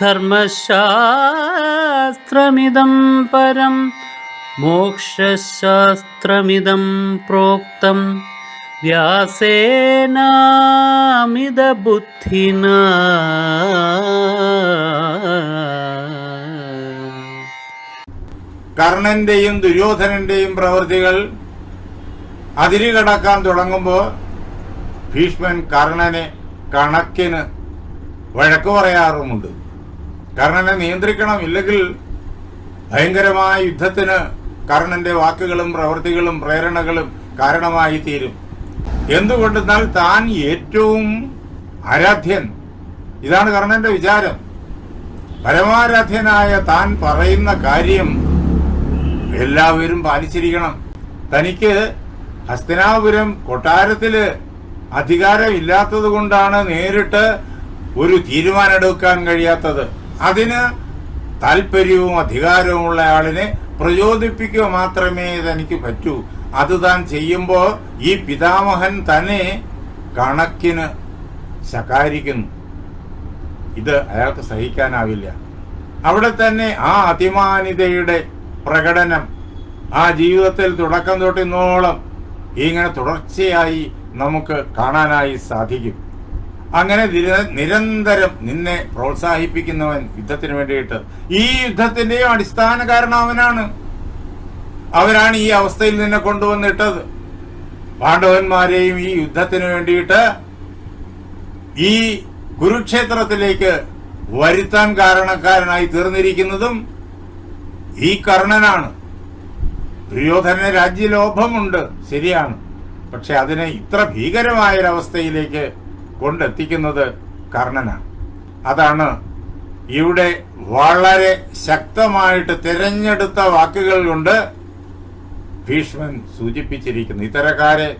ധർമ്മശാസ്ത്രമിദം പരം മോക്ഷശാസ്ത്രമിതം പ്രോക്തം. വ്യാസേനാമിതബുദ്ധിന. കർണന്റെയും ദുര്യോധനന്റെയും പ്രവൃത്തികൾ അതിരുകടക്കാൻ തുടങ്ങുമ്പോൾ ഭീഷ്മൻ കർണനെ കണക്കിന് വഴക്ക് പറയാറുമുണ്ട്. കർണനെ നിയന്ത്രിക്കണം. ഇല്ലെങ്കിൽ ഭയങ്കരമായ യുദ്ധത്തിന് കർണന്റെ വാക്കുകളും പ്രവൃത്തികളും പ്രേരണകളും കാരണമായി തീരും. എന്തുകൊണ്ടെന്നാൽ താൻ ഏറ്റവും ആരാധ്യൻ. ഇതാണ് കർണന്റെ വിചാരം. പരമാരാധ്യനായ താൻ പറയുന്ന കാര്യം എല്ലാവരും പാലിച്ചിരിക്കണം. തനിക്ക് ഹസ്തനാപുരം കൊട്ടാരത്തിൽ അധികാരമില്ലാത്തത് കൊണ്ടാണ് നേരിട്ട് ഒരു തീരുമാനമെടുക്കാൻ കഴിയാത്തത്. അതിന് താല്പര്യവും അധികാരവുമുള്ള ആളിനെ പ്രചോദിപ്പിക്കുക മാത്രമേ തനിക്ക് പറ്റൂ. അത് താൻ ചെയ്യുമ്പോൾ ഈ പിതാമഹൻ തന്നെ കണക്കിന് ശകാരിക്കുന്നു. ഇത് അയാൾക്ക് സഹിക്കാനാവില്ല. അവിടെ തന്നെ ആ അതിമാനിതയുടെ പ്രകടനം ആ ജീവിതത്തിൽ തുടക്കം തൊട്ടിന്നോളം ഇങ്ങനെ തുടർച്ചയായി നമുക്ക് കാണാനായി സാധിക്കും. അങ്ങനെ നിരന്തരം നിന്നെ പ്രോത്സാഹിപ്പിക്കുന്നവൻ യുദ്ധത്തിന് വേണ്ടിയിട്ട്. ഈ യുദ്ധത്തിന്റെയും അടിസ്ഥാന കാരണം അവനാണ്. അവരാണ് ഈ അവസ്ഥയിൽ നിന്നെ കൊണ്ടുവന്നിട്ടത്. പാണ്ഡവന്മാരെയും ഈ യുദ്ധത്തിന് വേണ്ടിയിട്ട് ഈ കുരുക്ഷേത്രത്തിലേക്ക് വരുത്താൻ കാരണക്കാരനായി തീർന്നിരിക്കുന്നതും ഈ കർണനാണ്. ദുര്യോധന രാജ്യലോഭമുണ്ട് ശരിയാണ്. പക്ഷെ അതിനെ ഇത്ര ഭീകരമായൊരവസ്ഥയിലേക്ക് കൊണ്ടെത്തിക്കുന്നത് കർണനാണ്. അതാണ് ഇവിടെ വളരെ ശക്തമായിട്ട് തിരഞ്ഞെടുത്ത വാക്കുകൾ കൊണ്ട് ഭീഷ്മൻ സൂചിപ്പിച്ചിരിക്കുന്നു. ഇത്തരക്കാരെ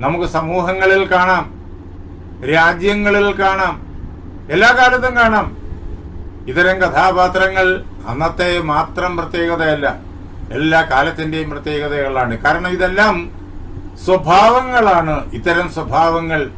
നമുക്ക് സമൂഹങ്ങളിൽ കാണാം രാജ്യങ്ങളിൽ കാണാം എല്ലാ കാലത്തും കാണാം. ഇത്തരം കഥാപാത്രങ്ങൾ അന്നത്തെ മാത്രം പ്രത്യേകതയല്ല എല്ലാ കാലത്തിന്റെയും പ്രത്യേകതകളാണ്. കാരണം ഇതെല്ലാം സ്വഭാവങ്ങളാണ്. ഇത്തരം സ്വഭാവങ്ങൾ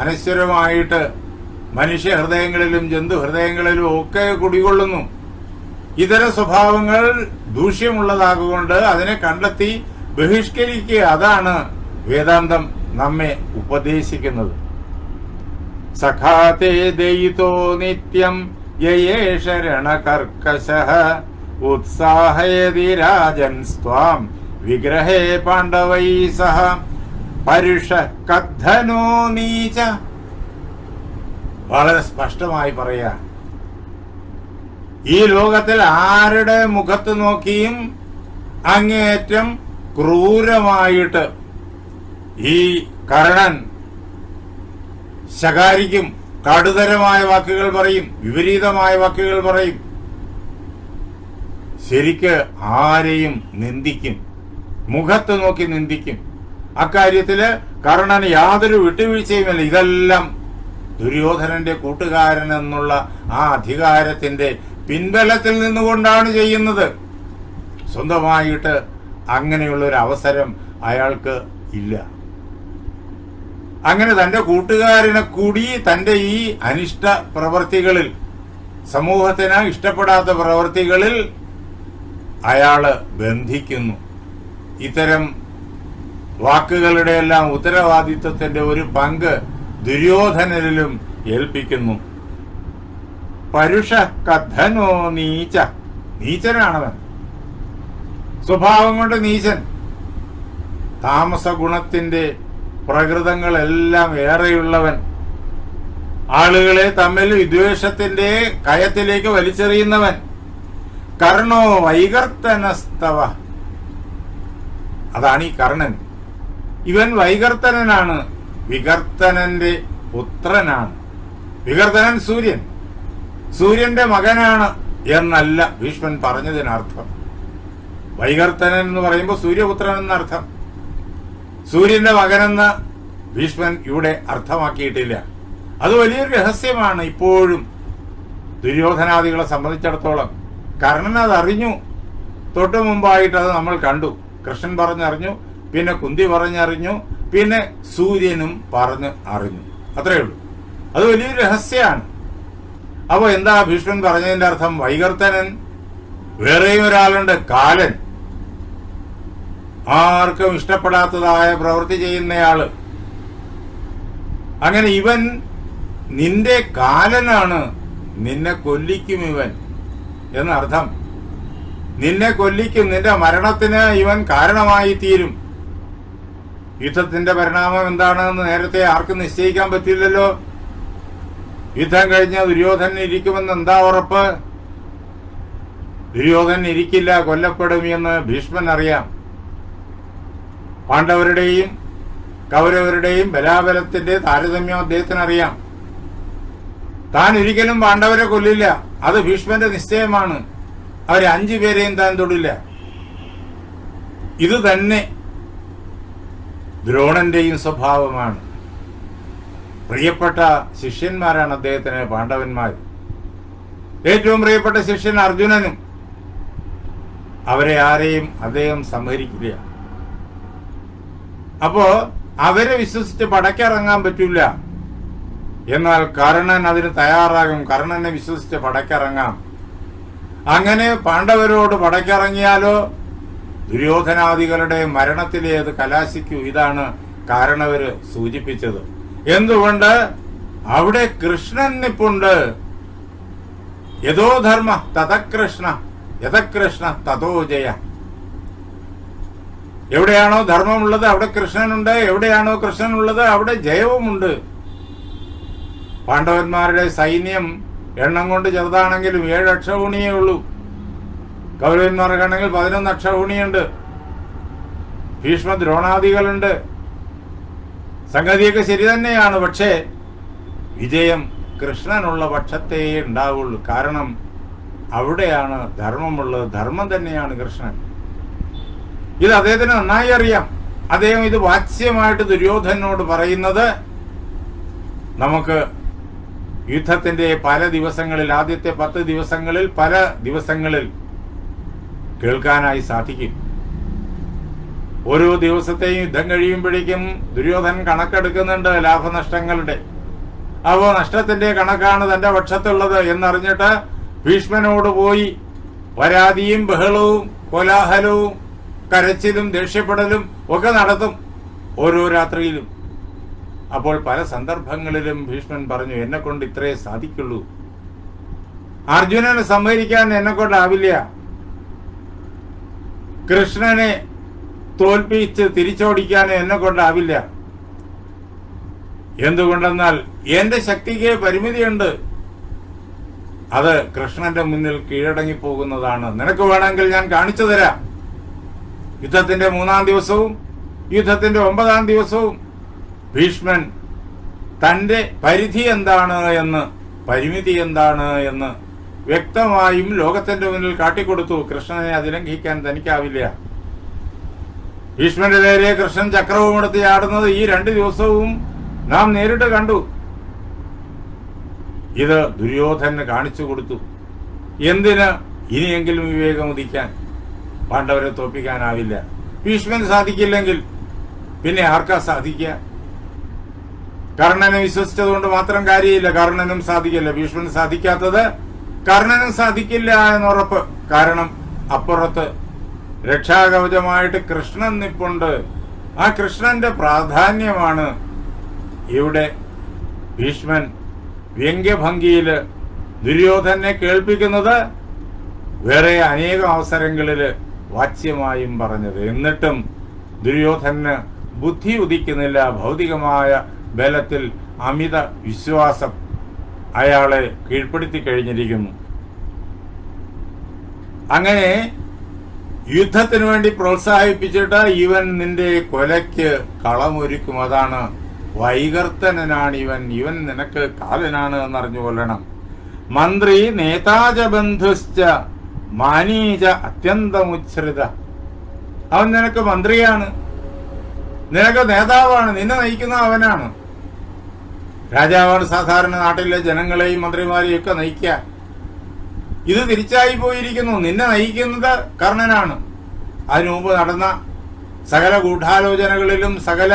അനശ്വരമായിട്ട് മനുഷ്യ ഹൃദയങ്ങളിലും ജന്തു ഹൃദയങ്ങളിലും ഒക്കെ കുടികൊള്ളുന്നു. ഇതര സ്വഭാവങ്ങൾ ദൂഷ്യമുള്ളതാകൊണ്ട് അതിനെ കണ്ടെത്തി ബഹിഷ്കരിക്കുക അതാണ് വേദാന്തം നമ്മെ ഉപദേശിക്കുന്നത്. സഖാതേ ദയിതോ നിത്യം യയേഷ രണകർക്കശ ഉത്സാഹയതി രാജൻ സ്വാം വിഗ്രഹേ പാണ്ഡവൈ സഹ പരുഷ കഥനോ നീച. വളരെ സ്പഷ്ടമായി പറയാ. ഈ ലോകത്തിൽ ആരുടെ മുഖത്ത് നോക്കിയും അങ്ങേറ്റം ക്രൂരമായിട്ട് ഈ കർണൻ ശകാരിക്കും കടുതരമായ വാക്കുകൾ പറയും വിപരീതമായ വാക്കുകൾ പറയും. ശരിക്ക് ആരെയും നിന്ദിക്കും മുഖത്ത് നോക്കി നിന്ദിക്കും. അക്കാര്യത്തിൽ കർണന് യാതൊരു വിട്ടുവീഴ്ചയുമില്ല. ഇതെല്ലാം ദുര്യോധനന്റെ കൂട്ടുകാരൻ എന്നുള്ള ആ അധികാരത്തിന്റെ പിൻബലത്തിൽ നിന്നുകൊണ്ടാണ് ചെയ്യുന്നത്. സ്വന്തമായിട്ട് അങ്ങനെയുള്ള ഒരു അവസരം അയാൾക്ക് ഇല്ല. അങ്ങനെ തന്റെ കൂട്ടുകാരനെ കൂടി തന്റെ ഈ അനിഷ്ട പ്രവർത്തികളിൽ സമൂഹത്തിന് ഇഷ്ടപ്പെടാത്ത പ്രവൃത്തികളിൽ അയാൾ ബന്ധിക്കുന്നു. ഇത്തരം വാക്കുകളുടെ എല്ലാം ഉത്തരവാദിത്വത്തിന്റെ ഒരു പങ്ക് ദുര്യോധനരിലും ഏൽപ്പിക്കുന്നു. പരുഷ കഥനോ നീച്ച. നീചനാണവൻ. സ്വഭാവം കൊണ്ട് നീചൻ. താമസ ഗുണത്തിന്റെ പ്രകൃതങ്ങളെല്ലാം ഏറെയുള്ളവൻ. ആളുകളെ തമ്മിൽ വിദ്വേഷത്തിന്റെ കയത്തിലേക്ക് വലിച്ചെറിയുന്നവൻ. കർണോ വൈകർത്തനസ്തവ. അതാണ് ഈ കർണൻ. ഇവൻ വൈകർത്തനനാണ്. വികർത്തനന്റെ പുത്രനാണ്. വികർത്തനൻ സൂര്യൻ. സൂര്യന്റെ മകനാണ് എന്നല്ല ഭീഷ്മൻ പറഞ്ഞതിനർത്ഥം. വൈകർത്തനൻ എന്ന് പറയുമ്പോൾ സൂര്യപുത്രൻ എന്നർത്ഥം. സൂര്യന്റെ മകനെന്ന് ഭീഷ്മൻ ഇവിടെ അർത്ഥമാക്കിയിട്ടില്ല. അത് വലിയൊരു രഹസ്യമാണ് ഇപ്പോഴും ദുര്യോധനാദികളെ സംബന്ധിച്ചിടത്തോളം. കർണൻ അത് അറിഞ്ഞു തൊട്ടു മുമ്പായിട്ട് അത് നമ്മൾ കണ്ടു. കൃഷ്ണൻ പറഞ്ഞറിഞ്ഞു. പിന്നെ കുന്തി പറഞ്ഞറിഞ്ഞു പിന്നെ സൂര്യനും പറഞ്ഞ് അറിഞ്ഞു. അത്രേ ഉള്ളൂ. അത് വലിയൊരു രഹസ്യമാണ്. അപ്പോൾ എന്താ ഭീഷ്മൻ പറഞ്ഞതിന്റെ അർത്ഥം? വൈകർത്തനൻ വേറെയും ഒരാളുണ്ട് കാലൻ. ആർക്കും ഇഷ്ടപ്പെടാത്തതായ പ്രവൃത്തി ചെയ്യുന്നയാൾ. അങ്ങനെ ഇവൻ നിന്റെ കാലനാണ് നിന്നെ കൊല്ലിക്കും ഇവൻ എന്നർത്ഥം. നിന്നെ കൊല്ലിക്കും നിന്റെ മരണത്തിന് ഇവൻ കാരണമായി തീരും യുദ്ധത്തിന്റെ പരിണാമം എന്താണെന്ന് നേരത്തെ ആർക്കും നിശ്ചയിക്കാൻ പറ്റില്ലല്ലോ യുദ്ധം കഴിഞ്ഞ ദുര്യോധനൻ ഇരിക്കുമെന്ന് എന്താ ഉറപ്പ്? ദുര്യോധനൻ ഇരിക്കില്ല കൊല്ലപ്പെടും എന്ന് ഭീഷ്മൻ അറിയാം. പാണ്ഡവരുടെയും കൗരവരുടെയും ബലാബലത്തിന്റെ താരതമ്യം അദ്ദേഹത്തിന് അറിയാം. താൻ ഒരിക്കലും പാണ്ഡവരെ കൊല്ലില്ല. അത് ഭീഷ്മന്റെ നിശ്ചയമാണ്. അവരെ അഞ്ചു പേരെയും താൻ തൊടില്ല. ഇത് തന്നെ ദ്രോണന്റെയും സ്വഭാവമാണ്. പ്രിയപ്പെട്ട ശിഷ്യന്മാരാണ് അദ്ദേഹത്തിന് പാണ്ഡവന്മാർ ഏറ്റവും പ്രിയപ്പെട്ട ശിഷ്യൻ അർജുനനും. അവരെ ആരെയും അദ്ദേഹം സംഹരിക്കില്ല. അപ്പോ അവരെ വിശ്വസിച്ച് പടക്കിറങ്ങാൻ പറ്റില്ല എന്നാൽ കർണൻ അതിന് തയ്യാറാകും. കർണനെ വിശ്വസിച്ച് പടക്കിറങ്ങാം. അങ്ങനെ പാണ്ഡവരോട് പടക്കിറങ്ങിയാലോ ദുര്യോധനാദികളുടെ മരണത്തിലെ അത് കലാശിക്കൂ. ഇതാണ് കാരണവര് സൂചിപ്പിച്ചത്. എന്തുകൊണ്ട്? അവിടെ കൃഷ്ണൻ നിപ്പുണ്ട്. യഥോധർമ്മ തഥകൃഷ്ണ യഥകൃഷ്ണ തഥോജയ എവിടെയാണോ ധർമ്മമുള്ളത് അവിടെ കൃഷ്ണനുണ്ട് എവിടെയാണോ കൃഷ്ണനുള്ളത് അവിടെ ജയവുമുണ്ട്. പാണ്ഡവന്മാരുടെ സൈന്യം എണ്ണം കൊണ്ട് ചെറുതാണെങ്കിലും ഏഴ് അക്ഷൗണിയേ ഉള്ളൂ. കൗരവന്മാർക്കാണെങ്കിൽ പതിനൊന്ന് അക്ഷൗണിയുണ്ട് ഭീഷ്മ ദ്രോണാദികളുണ്ട് സംഗതിയൊക്കെ ശരി തന്നെയാണ്. പക്ഷേ വിജയം കൃഷ്ണനുള്ള പക്ഷത്തേ ഉണ്ടാവുള്ളൂ. കാരണം അവിടെയാണ് ധർമ്മമുള്ളത്. ധർമ്മം തന്നെയാണ് കൃഷ്ണൻ. ഇത് അദ്ദേഹത്തിന് നന്നായി അറിയാം. അദ്ദേഹം ഇത് വാച്യമായിട്ട് ദുര്യോധനോട് പറയുന്നത് നമുക്ക് യുദ്ധത്തിന്റെ പല ദിവസങ്ങളിൽ ആദ്യത്തെ പത്ത് ദിവസങ്ങളിൽ പല ദിവസങ്ങളിൽ കേൾക്കാനായി സാധിക്കും. ഓരോ ദിവസത്തെയും യുദ്ധം കഴിയുമ്പോഴേക്കും ദുര്യോധൻ കണക്കെടുക്കുന്നുണ്ട് ലാഭനഷ്ടങ്ങളുടെ. അപ്പോ നഷ്ടത്തിന്റെ കണക്കാണ് തന്റെ പക്ഷത്തുള്ളത് എന്നറിഞ്ഞിട്ട് ഭീഷ്മനോട് പോയി പരാതിയും ബഹളവും കോലാഹലവും കരച്ചിലും ദേഷ്യപ്പെടലും ഒക്കെ നടത്തും ഓരോ രാത്രിയിലും. അപ്പോൾ പല സന്ദർഭങ്ങളിലും ഭീഷ്മൻ പറഞ്ഞു എന്നെ കൊണ്ട് ഇത്രയേ സാധിക്കുള്ളൂ. അർജുനനെ സംഹരിക്കാൻ എന്നെ കൊണ്ടാവില്ല കൃഷ്ണനെ തോൽപ്പിച്ച് തിരിച്ചോടിക്കാൻ എന്നെ കൊണ്ടാവില്ല. എന്തുകൊണ്ടെന്നാൽ എന്റെ ശക്തിക്ക് പരിമിതിയുണ്ട്. അത് കൃഷ്ണന്റെ മുന്നിൽ കീഴടങ്ങി പോകുന്നതാണ് നിനക്ക് വേണമെങ്കിൽ ഞാൻ കാണിച്ചു തരാം. യുദ്ധത്തിന്റെ മൂന്നാം ദിവസവും യുദ്ധത്തിന്റെ ഒമ്പതാം ദിവസവും ഭീഷ്മൻ തന്റെ പരിധി എന്താണ് എന്ന് പരിമിതി എന്താണ് എന്ന് വ്യക്തമായും ലോകത്തിന്റെ മുന്നിൽ കാട്ടിക്കൊടുത്തു. കൃഷ്ണനെ അതിലംഘിക്കാൻ തനിക്കാവില്ല. ഭീഷ്മന്റെ നേരെ കൃഷ്ണൻ ചക്രവും എടുത്ത് ചാടുന്നത് ഈ രണ്ട് ദിവസവും നാം നേരിട്ട് കണ്ടു. ഇത് ദുര്യോധന് കാണിച്ചു കൊടുത്തു. എന്തിന് ഇനിയെങ്കിലും വിവേകം ഉദിക്കാൻ? പാണ്ഡവരെ തോപ്പിക്കാനാവില്ല ഭീഷ്മൻ സാധിക്കില്ലെങ്കിൽ പിന്നെ ആർക്കാ സാധിക്കുക? കർണനെ വിശ്വസിച്ചതുകൊണ്ട് മാത്രം കാര്യമില്ല. കർണനും സാധിക്കില്ല. ഭീഷ്മൻ സാധിക്കാത്തത് കർണനും സാധിക്കില്ല എന്നുറപ്പ് കാരണം അപ്പുറത്ത് രക്ഷാകവചമായിട്ട് കൃഷ്ണൻ നിപ്പുണ്ട്. ആ കൃഷ്ണന്റെ പ്രാധാന്യമാണ് ഇവിടെ ഭീഷ്മൻ വ്യംഗ്യഭംഗിയിൽ ദുര്യോധനെ കേൾപ്പിക്കുന്നത്. വേറെ അനേകം അവസരങ്ങളിൽ വാച്യമായും പറഞ്ഞത്. എന്നിട്ടും ദുര്യോധന് ബുദ്ധി ഉദിക്കുന്നില്ല. ഭൗതികമായ ബലത്തിൽ അമിത വിശ്വാസം അയാളെ കീഴ്പ്പെടുത്തി കഴിഞ്ഞിരിക്കുന്നു. അങ്ങനെ യുദ്ധത്തിന് വേണ്ടി പ്രോത്സാഹിപ്പിച്ചിട്ട് ഇവൻ നിന്റെ കൊലയ്ക്ക് കളമൊരുക്കും. അതാണ് വൈകർത്തനാണ് ഇവൻ. ഇവൻ നിനക്ക് കാലനാണ് എന്നറിഞ്ഞു കൊല്ലണം മന്ത്രി നേതാജ ബന്ധുശ്ച മാനീജ അത്യന്തമുച്ഛ്രിത. അവൻ നിനക്ക് മന്ത്രിയാണ്. നിനക്ക് നേതാവാണ്. നിന്നെ നയിക്കുന്ന അവനാണ്. രാജാവാണ് സാധാരണ നാട്ടിലെ ജനങ്ങളെയും മന്ത്രിമാരെയും ഒക്കെ നയിക്കുക. ഇത് തിരിച്ചായി പോയിരിക്കുന്നു. നിന്നെ നയിക്കുന്നത് കർണനാണ്. അതിനു മുമ്പ് നടന്ന സകല ഗൂഢാലോചനകളിലും സകല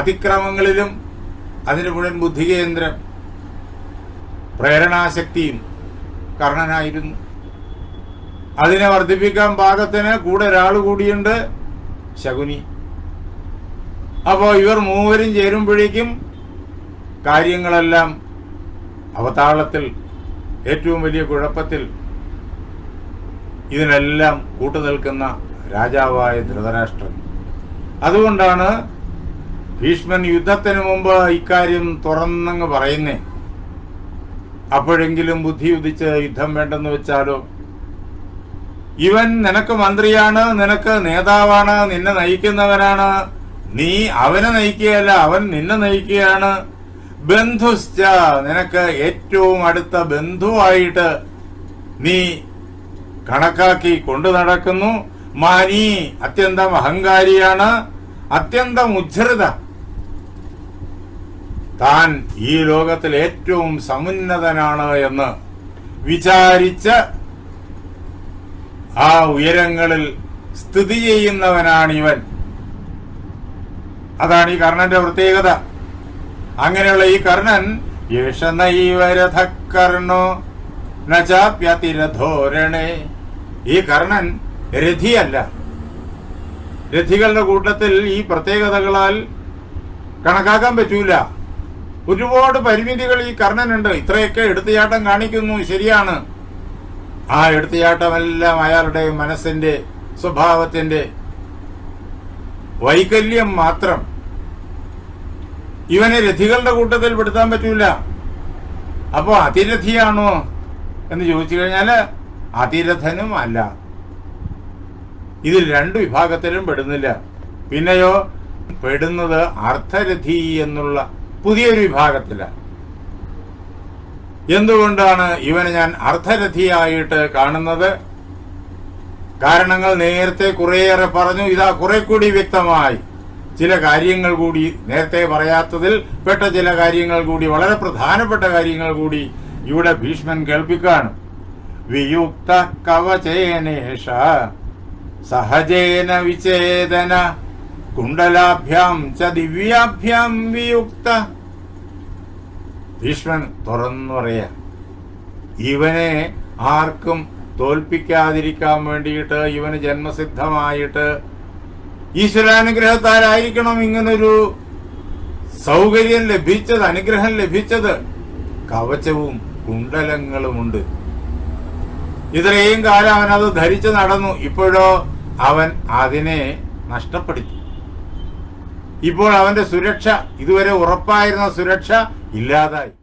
അതിക്രമങ്ങളിലും അതിന് മുഴുവൻ ബുദ്ധികേന്ദ്രം പ്രേരണാശക്തിയും കർണനായിരുന്നു. അതിനെ വർദ്ധിപ്പിക്കാൻ പാകത്തിന് കൂടെ ഒരാൾ കൂടിയുണ്ട് ശകുനി. അപ്പോ ഇവർ മൂവരും ചേരുമ്പോഴേക്കും കാര്യങ്ങളെല്ലാം അവതാളത്തിൽ ഏറ്റവും വലിയ കുഴപ്പത്തിൽ ഇതിനെല്ലാം കൂട്ടുനിൽക്കുന്ന രാജാവായ ധൃതരാഷ്ട്രൻ. അതുകൊണ്ടാണ് ഭീഷ്മൻ യുദ്ധത്തിന് മുമ്പ് ഇക്കാര്യം തുറന്നങ്ങ് പറയുന്നേ. അപ്പോഴെങ്കിലും ബുദ്ധി ഉദിച്ച് യുദ്ധം വേണ്ടെന്ന് വെച്ചാലോ? ഇവൻ നിനക്ക് മന്ത്രിയാണ് നിനക്ക് നേതാവാണ് നിന്നെ നയിക്കുന്നവനാണ്. നീ അവനെ നയിക്കുകയല്ല അവൻ നിന്നെ നയിക്കുകയാണ്. ബന്ധുശ്ച നിനക്ക് ഏറ്റവും അടുത്ത ബന്ധുവായിട്ട് നീ കണക്കാക്കി കൊണ്ടു നടക്കുന്നു. മാനി അത്യന്തം അഹങ്കാരിയാണ് അത്യന്തം ഉജ്ജൃത താൻ ഈ ലോകത്തിൽ ഏറ്റവും സമുന്നതനാണ് എന്ന് വിചാരിച്ച് ആ ഉയരങ്ങളിൽ സ്ഥിതി ചെയ്യുന്നവനാണിവൻ. അതാണ് ഈ കർണന്റെ പ്രത്യേകത. അങ്ങനെയുള്ള ഈ കർണൻ നചാപ്യതിരധോരണേ ഈ കർണൻ രഥിയല്ല. രഥികളുടെ കൂട്ടത്തിൽ ഈ പ്രത്യേകതകളാൽ കണക്കാക്കാൻ പറ്റൂല. ഒരുപാട് പരിമിതികൾ ഈ കർണനുണ്ട്. ഇത്രയൊക്കെ എടുത്തുചാട്ടം കാണിക്കുന്നു. ശരിയാണ്. ആ എടുത്തുചാട്ടമെല്ലാം അയാളുടെ മനസ്സിന്റെ സ്വഭാവത്തിന്റെ വൈകല്യം മാത്രം. ഇവനെ രഥികളുടെ കൂട്ടത്തിൽ പെടുത്താൻ പറ്റൂല. അപ്പോൾ അതിരഥിയാണോ എന്ന് ചോദിച്ചു കഴിഞ്ഞാൽ അതിരഥനും അല്ല. ഇതിൽ രണ്ട് വിഭാഗത്തിലും പെടുന്നില്ല. പിന്നെയോ പെടുന്നത് അർത്ഥരഥി എന്നുള്ള പുതിയൊരു വിഭാഗത്തിലാണ് എന്തുകൊണ്ടാണ് ഇവനെ ഞാൻ അർത്ഥരഥിയായിട്ട് കാണുന്നത്? കാരണങ്ങൾ നേരത്തെ കുറേയേറെ പറഞ്ഞു ഇതാ കുറെ കൂടി വ്യക്തമായി. ചില കാര്യങ്ങൾ കൂടി നേരത്തെ പറയാത്തതിൽ പെട്ട ചില കാര്യങ്ങൾ കൂടി വളരെ പ്രധാനപ്പെട്ട കാര്യങ്ങൾ കൂടി ഇവിടെ ഭീഷ്മൻ കേൾപ്പിക്കാണ്. വിയുക്ത കവചേനേഷ സഹജേന വിചേതന കുണ്ടലാഭ്യാം ച ദിവ്യാഭ്യാം വിയുക്ത. ഭീഷ്മൻ തുറന്നു പറയാ ഇവനെ ആർക്കും തോൽപ്പിക്കാതിരിക്കാൻ വേണ്ടിയിട്ട് ഇവന് ജന്മസിദ്ധമായിട്ട് ഈശ്വരാനുഗ്രഹത്താലായിരിക്കണം ഇങ്ങനൊരു സൗകര്യം ലഭിച്ചത് അനുഗ്രഹം ലഭിച്ചത്. കവചവും കുണ്ടലങ്ങളുമുണ്ട് ഇത്രയും കാലം അവൻ അത് ധരിച്ചു നടന്നു. ഇപ്പോഴോ അവൻ അതിനെ നഷ്ടപ്പെടുത്തി. ഇപ്പോൾ അവന്റെ സുരക്ഷ ഇതുവരെ ഉറപ്പായിരുന്ന സുരക്ഷ ഇല്ലാതായി.